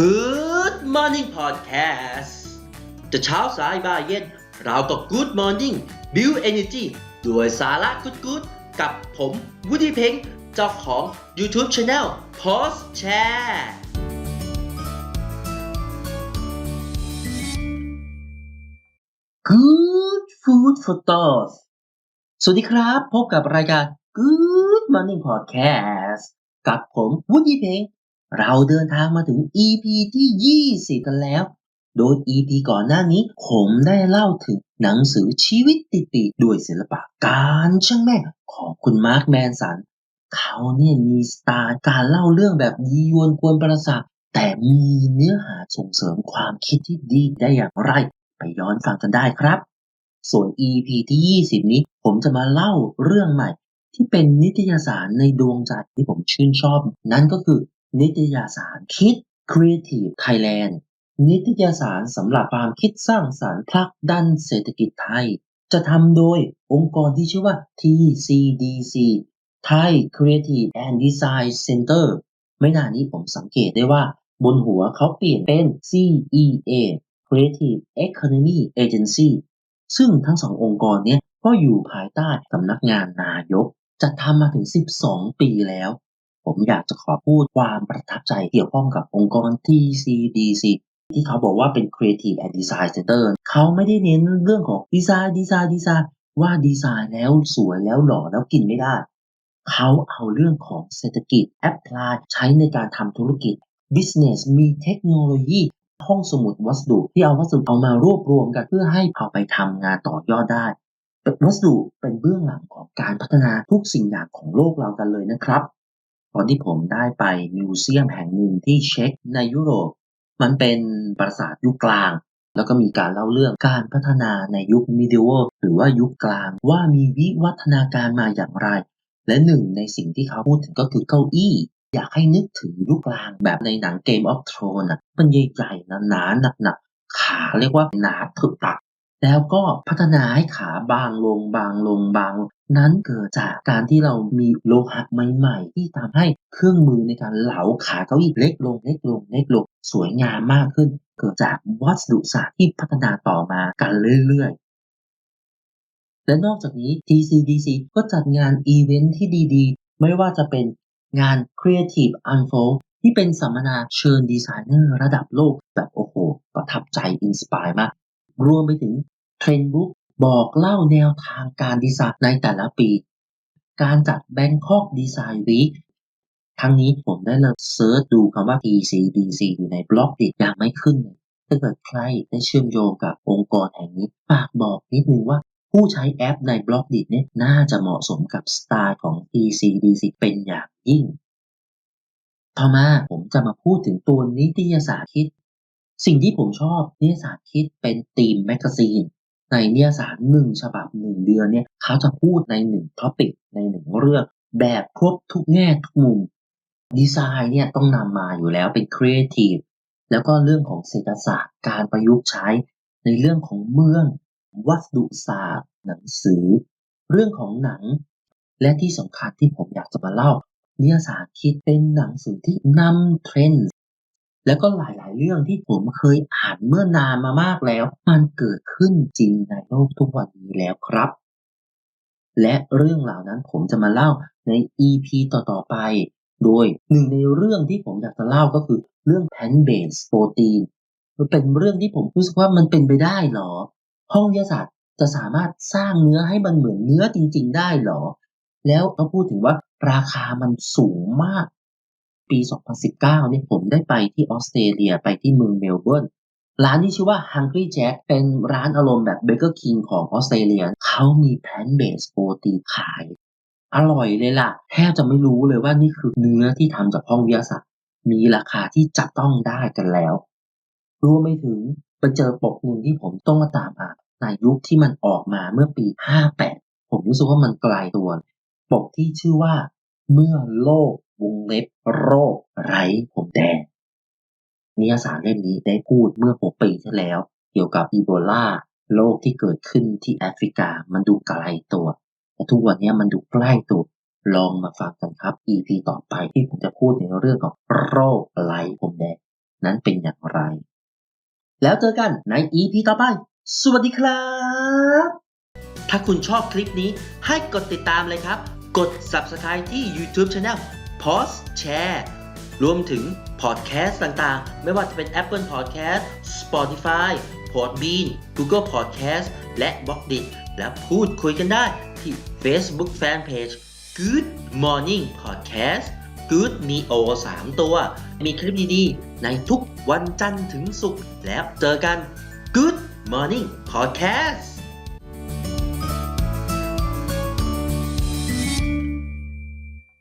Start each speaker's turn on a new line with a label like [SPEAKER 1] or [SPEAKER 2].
[SPEAKER 1] Good Morning Podcast จะเช้าสายบ่ายเย็น เราก็ Good Morning Build Energy ด้วยสาระกุดกุดกับผมวุฒิเพ็งเจ้าของ YouTube Channel Post Share Good Food for Thoughts สวัสดีครับ พบกับรายการ Good Morning Podcast กับผมวุฒิเพ็ง เราเดินทางมาถึง EP ที่ 20 กันแล้ว โดย EP ก่อนหน้านี้ ผมได้เล่าถึงหนังสือชีวิตติดปีด้วยศิลปะการช่างแม่ของคุณมาร์คแมนสัน เขาเนี่ยมีสไตล์การเล่าเรื่องแบบยียวนกวนประสาทแต่มีเนื้อหาส่งเสริมความคิดที่ดีได้อย่างไร ไปย้อนฟังกันได้ครับ ส่วน EP ที่ 20 นี้ผมจะมาเล่าเรื่องใหม่ที่เป็นนิตยสารในดวงใจที่ผมชื่นชอบ นั่นก็คือ นิตยสารคิด Creative Thailand นิตยสารสำหรับความคิดสร้างสรรค์ผลักดันเศรษฐกิจไทย จะทำโดยองค์กรที่ชื่อว่า TCDC Thai Creative and Design Center ไม่นานนี้ผมสังเกตได้ว่า บนหัวเขาเปลี่ยนเป็น CEA Creative Economy Agency ซึ่งทั้งสององค์กรนี้ก็อยู่ภายใต้สำนักงานนายก จะทำมาถึง 12 ปีแล้ว ผมอยากจะขอพูดความประทับใจเกี่ยวข้องกับองค์กร TCDC ที่เขาบอกว่าเป็น Creative and Design Center เขาไม่ได้เน้นเรื่องของดีไซน์ดีไซน์ดีไซน์ว่าดีไซน์แล้วสวยแล้วหล่อแล้วกินไม่ได้ เขาเอาเรื่องของเศรษฐกิจ apply ใช้ในการทำธุรกิจ business มีเทคโนโลยีห้องสมุดวัสดุที่เอาวัสดุเอามารวบรวมกันเพื่อให้เอาไปทำงานต่อยอดได้วัสดุเป็นเบื้องหลังของการพัฒนาทุกสิ่งอย่างของโลกเรากันเลยนะครับ ตอนที่ผมได้ไปมิวเซียมแห่งหนึ่งที่เช็กในยุโรป มันเป็นปราสาทยุคกลาง แล้วก็มีการเล่าเรื่องการพัฒนาในยุคมิด d เ e หรือว่ายุคกลางว่ามีวิวัฒนาการมาอย่างไร และหนึ่งในสิ่งที่เขาพูดถึงก็คือเก้าอี้ อยากให้นึกถึงยุคกลางแบบในหนัง Game of Thrones อะมันใหญ่ๆหนาๆหนักๆขาเรียกว่าหนาถึกตักแล้วก็พัฒนาให้ขาบางลงบางลงบางลง นั้นเกิดจากการที่เรามีโลหะใหม่ ๆ ที่ทำให้เครื่องมือในการเหลาขาเก้าอี้เล็กลงเล็กลงเล็กลงสวยงามมากขึ้น เกิดจากวัสดุศาสตร์ที่พัฒนาต่อมากันเรื่อยๆ และนอกจากนี้ TCDC ก็จัดงานอีเวนท์ที่ดีๆ ไม่ว่าจะเป็นงาน Creative Unfold ที่เป็นสัมมนาเชิญดีไซเนอร์ระดับโลกแบบโอ้โห ประทับใจอินสปายมาก รวมไปถึงเทรนด์ บอกเล่าแนวทางการดีไซน์ในแต่ละปี การจัด Bangkok Design Week ทั้งนี้ผมได้เลิกเซิร์ชดูคำว่า TCDC อยู่ในบล็อกดิยังไม่ขึ้นเลยถ้าเกิดใครได้เชื่อมโยงกับองค์กรแห่งนี้ฝากบอกนิดนึงว่าผู้ใช้แอปในบล็อกดิเนี่ยน่าจะเหมาะสมกับสไตล์ของ TCDC เป็นอย่างยิ่ง ต่อมาผมจะมาพูดถึงตัวนิตยสารคิด สิ่งที่ผมชอบนิตยสารคิดเป็นธีมแมกกาซีน ในนิยสารหนึ่งฉบับหนึ่งเดือนเนี่ยเขาจะพูดในหนึ่งท็อปิกในหนึ่งเรื่องแบบครบทุกแง่ทุกมุมดีไซน์เนี่ยต้องนำมาอยู่แล้วเป็นครีเอทีฟแล้วก็เรื่องของเศรษฐศาสตร์การประยุกต์ใช้ ในเรื่องของเมือง วัสดุศาสตร์ หนังสือ เรื่องของหนัง และที่สำคัญที่ผมอยากจะมาเล่านิยสารคิดเป็นหนังสือที่นำเทรนด์ แล้วก็หลาย ๆ เรื่องที่ผมเคยอ่านเมื่อนานมามากแล้ว มันเกิดขึ้นจริงในโลกทุกวันนี้แล้วครับ และเรื่องเหล่านั้นผมจะมาเล่าใน EP ต่อ ๆ ไป โดยหนึ่งในเรื่องที่ผมอยากจะเล่าก็คือเรื่อง plant based protein มันเป็นเรื่องที่ผมรู้สึกว่ามันเป็นไปได้หรอ ห้องวิทยาศาสตร์จะสามารถสร้างเนื้อให้มันเหมือนเนื้อจริง ๆ ได้หรอ แล้วก็พูดถึงว่าราคามันสูงมาก ปี 2019 เนี่ยผมได้ไปที่ออสเตรเลียไปที่เมืองเมลเบิร์นร้านที่ชื่อว่า Hungry Jack เป็นร้านอารมณ์แบบเบเกอร์คิงของออสเตรเลียเขามี plant based protein ขาย อร่อยเลยล่ะ แทบจะไม่รู้เลยว่านี่คือเนื้อที่ทำจากห้องวิทยาศาสตร์ มีราคาที่จับต้องได้กันแล้วรวมไปถึงไปเจอปกหนึ่งที่ผมต้องมาตามอ่านในยุคที่มันออกมาเมื่อปี 58 ผมรู้สึกว่ามันไกลตัว ปกที่ชื่อว่าเมื่อโลก วงเล็บโรคไร้ผมแดงนิยสารเล่มนี้ได้พูดเมื่อ 6 ปีที่แล้ว เกี่ยวกับอีโบลาโรคที่เกิดขึ้นที่แอฟริกามันดูไกลตัว แต่ทุกวันนี้มันดูใกล้ตัว ลองมาฟังกันครับ EP ต่อไปที่ผมจะพูดในเรื่องของโรคไร้ผมแดงนั้นเป็นอย่างไร แล้วเจอกันใน EP ต่อไป สวัสดีครับ ถ้าคุณชอบคลิปนี้ให้กดติดตามเลยครับ กด Subscribe ที่ YouTube Channel Pause Share รวมถึงพอดแคสต์ต่างๆ ไม่ว่าจะเป็น Apple Podcast Spotify Podbean Google Podcast และ b l o g d i t และพูดคุยกันได้ที่ Facebook Fanpage Good Morning Podcast Good Neo 3 ตัว มีคลิปดีๆ ในทุกวันจันทร์ถึงศุกร์แล้วเจอกัน Good Morning Podcast